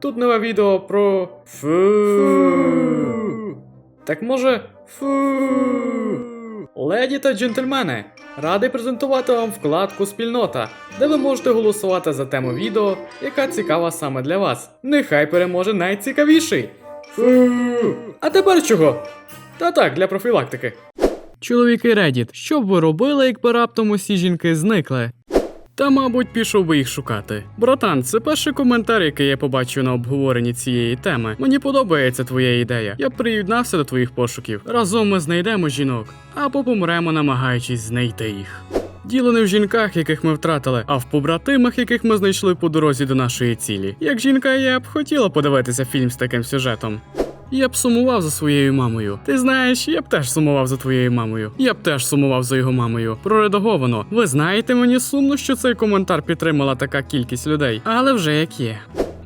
Тут нове відео про фу. Так може фу. Леді та джентльмени, радий презентувати вам вкладку Спільнота, де ви можете голосувати за тему відео, яка цікава саме для вас. Нехай переможе найцікавіший. Фу. А тепер чого? Та так, для профілактики. Чоловіки Reddit, що б ви робили, якби раптом усі жінки зникли? Та, мабуть, пішов би їх шукати. Братан, це перший коментар, який я побачив на обговоренні цієї теми. Мені подобається твоя ідея. Я приєднався до твоїх пошуків. Разом ми знайдемо жінок, або помремо, намагаючись знайти їх. Діло не в жінках, яких ми втратили, а в побратимах, яких ми знайшли по дорозі до нашої цілі. Як жінка, я б хотіла подивитися фільм з таким сюжетом. Я б сумував за своєю мамою. Ти знаєш, я б теж сумував за твоєю мамою. Я б теж сумував за його мамою. Проредаговано. Ви знаєте, мені сумно, що цей коментар підтримала така кількість людей, але вже як є.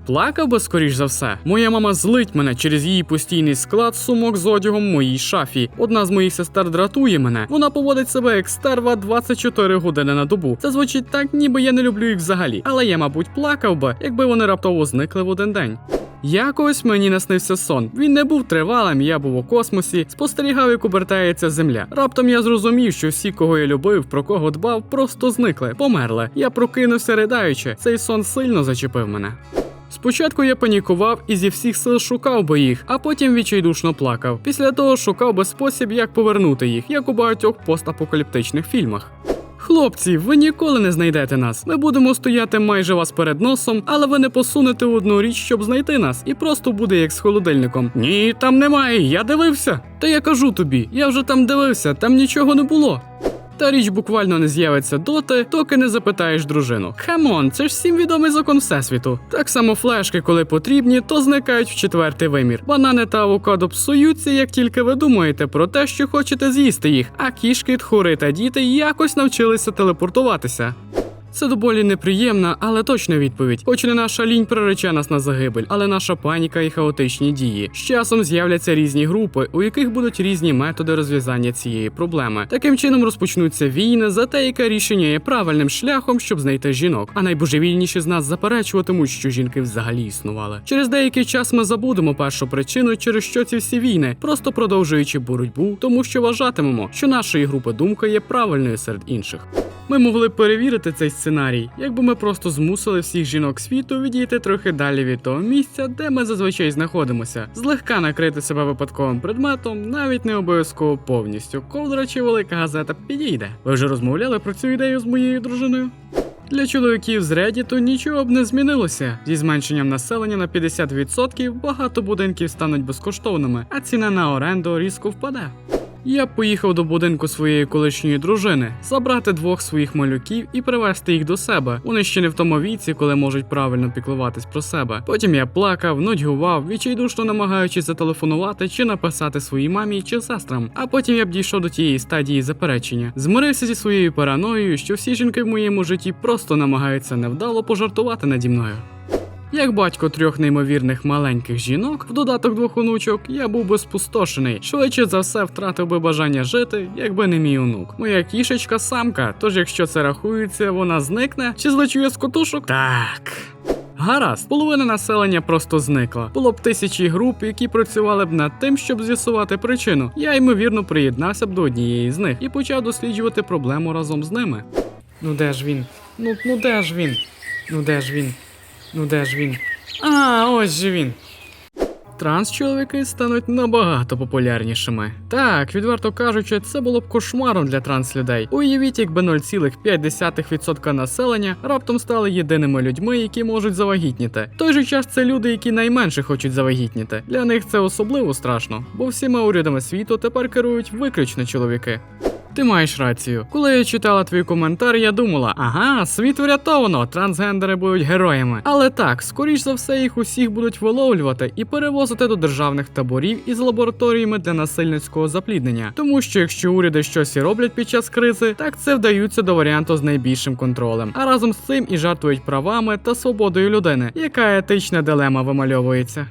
Плакав би скоріш за все. Моя мама злить мене через її постійний склад сумок з одягом в моїй шафі. Одна з моїх сестер дратує мене. Вона поводить себе як стерва 24 години на добу. Це звучить так, ніби я не люблю їх взагалі. Але я, мабуть, плакав би, якби вони раптово зникли в один день. Якось мені наснився сон. Він не був тривалим, я був у космосі, спостерігав, як обертається земля. Раптом я зрозумів, що всі, кого я любив, про кого дбав, просто зникли, померли. Я прокинувся ридаючи. Цей сон сильно зачепив мене. Спочатку я панікував і зі всіх сил шукав би їх, а потім відчайдушно плакав. Після того шукав би спосіб, як повернути їх, як у багатьох постапокаліптичних фільмах. Хлопці, ви ніколи не знайдете нас. Ми будемо стояти майже вас перед носом, але ви не посунете одну річ, щоб знайти нас, і просто буде як з холодильником. Ні, там немає, я дивився. Та я кажу тобі, я вже там дивився, там нічого не було. Та річ буквально не з'явиться доти, доки не запитаєш дружину. Хемон, це ж всім відомий закон всесвіту. Так само флешки, коли потрібні, то зникають в четвертий вимір. Банани та авокадо псуються, як тільки ви думаєте про те, що хочете з'їсти їх, а кішки, тхори та діти якось навчилися телепортуватися. Це доволі неприємна, але точна відповідь. Хоч не наша лінь прирече нас на загибель, але наша паніка і хаотичні дії. З часом з'являться різні групи, у яких будуть різні методи розв'язання цієї проблеми. Таким чином розпочнуться війни за те, яке рішення є правильним шляхом, щоб знайти жінок. А найбожевільніші з нас заперечуватимуть, що жінки взагалі існували. Через деякий час ми забудемо першу причину, через що ці всі війни, просто продовжуючи боротьбу, тому що вважатимемо, що нашої групи думка є правильною серед інших. Ми могли перевірити цей сценарій, якби ми просто змусили всіх жінок світу відійти трохи далі від того місця, де ми зазвичай знаходимося, злегка накрити себе випадковим предметом, навіть не обов'язково повністю. Ковдра чи велика газета підійде. Ви вже розмовляли про цю ідею з моєю дружиною? Для чоловіків з Реддіту нічого б не змінилося. Зі зменшенням населення на 50% багато будинків стануть безкоштовними, а ціна на оренду різко впаде. Я поїхав до будинку своєї колишньої дружини, забрати двох своїх малюків і привезти їх до себе. Вони ще не в тому віці, коли можуть правильно піклуватись про себе. Потім я плакав, нудьгував, відчайдушно намагаючись зателефонувати чи написати своїй мамі чи сестрам. А потім я б дійшов до тієї стадії заперечення. Змирився зі своєю параноєю, що всі жінки в моєму житті просто намагаються невдало пожартувати наді мною. Як батько трьох неймовірних маленьких жінок, в додаток двох онучок, я був би спустошений. Швидше за все втратив би бажання жити, якби не мій онук. Моя кішечка самка, тож якщо це рахується, вона зникне чи злечу я з котушок? Так. Гаразд, половина населення просто зникла. Було б тисячі груп, які працювали б над тим, щоб з'ясувати причину. Я ймовірно приєднався б до однієї з них і почав досліджувати проблему разом з ними. Ну де ж він? Ну, ну де ж він? Ну де ж він? Ну де ж він? А, ось же він. Транс-чоловіки стануть набагато популярнішими. Так, відверто кажучи, це було б кошмаром для транс-людей. Уявіть, якби 0,5% населення раптом стали єдиними людьми, які можуть завагітніти. В той же час це люди, які найменше хочуть завагітніти. Для них це особливо страшно, бо всіма урядами світу тепер керують виключно чоловіки. Ти маєш рацію. Коли я читала твій коментар, я думала, ага, світ врятовано, трансгендери будуть героями. Але так, скоріш за все, їх усіх будуть виловлювати і перевозити до державних таборів із лабораторіями для насильницького запліднення. Тому що якщо уряди щось і роблять під час кризи, так це вдаються до варіанту з найбільшим контролем. А разом з цим і жартують правами та свободою людини, яка етична дилема вимальовується.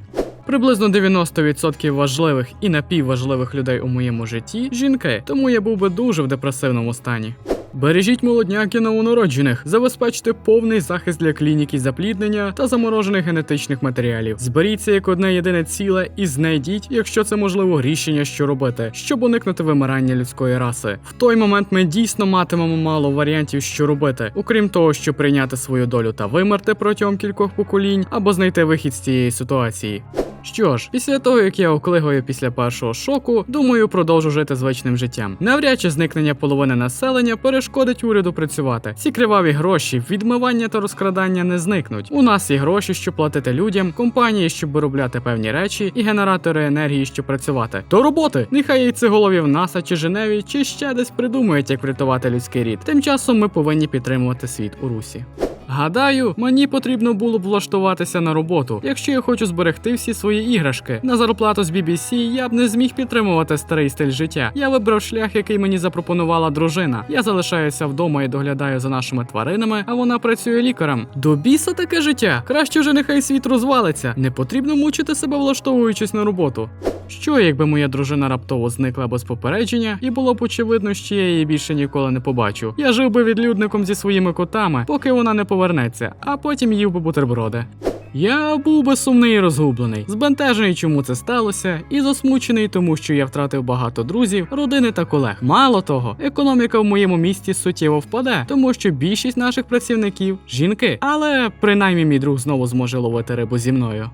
Приблизно 90% важливих і напівважливих людей у моєму житті жінки, тому я був би дуже в депресивному стані. Бережіть молодняк і новонароджених, забезпечте повний захист для клініки запліднення та заморожених генетичних матеріалів. Зберіться як одне єдине ціле і знайдіть, якщо це можливо, рішення, що робити, щоб уникнути вимирання людської раси. В той момент ми дійсно матимемо мало варіантів, що робити, окрім того, щоб прийняти свою долю та вимерти протягом кількох поколінь, або знайти вихід з цієї ситуації. Що ж, після того як я оклигаю після першого шоку, думаю, продовжу жити звичним життям. Навряд чи зникнення половини населення перешкодить уряду працювати. Ці криваві гроші, відмивання та розкрадання не зникнуть. У нас є гроші, щоб платити людям, компанії, щоб виробляти певні речі, і генератори енергії, щоб працювати. До роботи! Нехай яйцеголові в НАСА чи Женеві, чи ще десь придумають, як врятувати людський рід. Тим часом ми повинні підтримувати світ у русі. Гадаю, мені потрібно було б влаштуватися на роботу, якщо я хочу зберегти всі свої іграшки. На зарплату з BBC я б не зміг підтримувати старий стиль життя. Я вибрав шлях, який мені запропонувала дружина. Я залишаюся вдома і доглядаю за нашими тваринами, а вона працює лікарем. До біса таке життя. Краще вже нехай світ розвалиться. Не потрібно мучити себе влаштовуючись на роботу. Що, якби моя дружина раптово зникла без попередження, і було б очевидно, що я її більше ніколи не побачу. Я жив би відлюдником зі своїми котами, поки вона не повернеться, а потім їв би бутерброди. Я був би сумний і розгублений, збентежений, чому це сталося, і засмучений, тому що я втратив багато друзів, родини та колег. Мало того, економіка в моєму місті суттєво впаде, тому що більшість наших працівників жінки. Але принаймні мій друг знову зможе ловити рибу зі мною.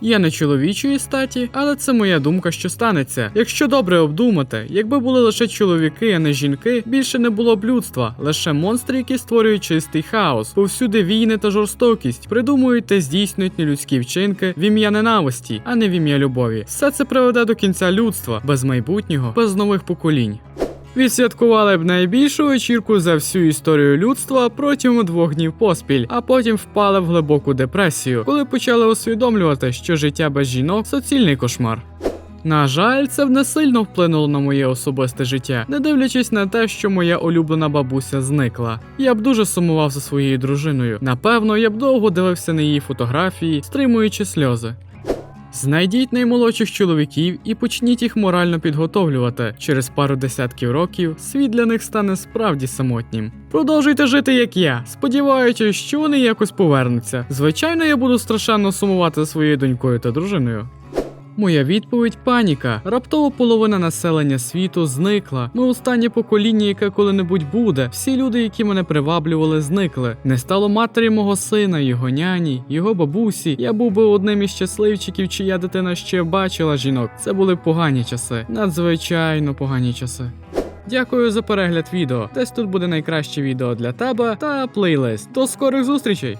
Я не чоловічої статі, але це моя думка, що станеться. Якщо добре обдумати, якби були лише чоловіки, а не жінки, більше не було б людства, лише монстри, які створюють чистий хаос, повсюди війни та жорстокість, придумують та здійснюють нелюдські вчинки в ім'я ненависті, а не в ім'я любові. Все це приведе до кінця людства, без майбутнього, без нових поколінь. Відсвяткували б найбільшу вечірку за всю історію людства протягом двох днів поспіль, а потім впали в глибоку депресію, коли почали усвідомлювати, що життя без жінок суцільний кошмар. На жаль, це не сильно вплинуло на моє особисте життя, не дивлячись на те, що моя улюблена бабуся зникла. Я б дуже сумував за своєю дружиною. Напевно, я б довго дивився на її фотографії, стримуючи сльози. Знайдіть наймолодших чоловіків і почніть їх морально підготовлювати. Через пару десятків років світ для них стане справді самотнім. Продовжуйте жити як я, сподіваючись, що вони якось повернуться. Звичайно, я буду страшенно сумувати за своєю донькою та дружиною. Моя відповідь паніка. Раптово половина населення світу зникла. Ми останнє покоління, яке коли-небудь буде. Всі люди, які мене приваблювали, зникли. Не стало матері мого сина, його няні, його бабусі. Я був би одним із щасливчиків, чия дитина ще бачила жінок. Це були погані часи, надзвичайно погані часи. Дякую за перегляд відео. Десь тут буде найкраще відео для тебе та плейлист. До скорих зустрічей!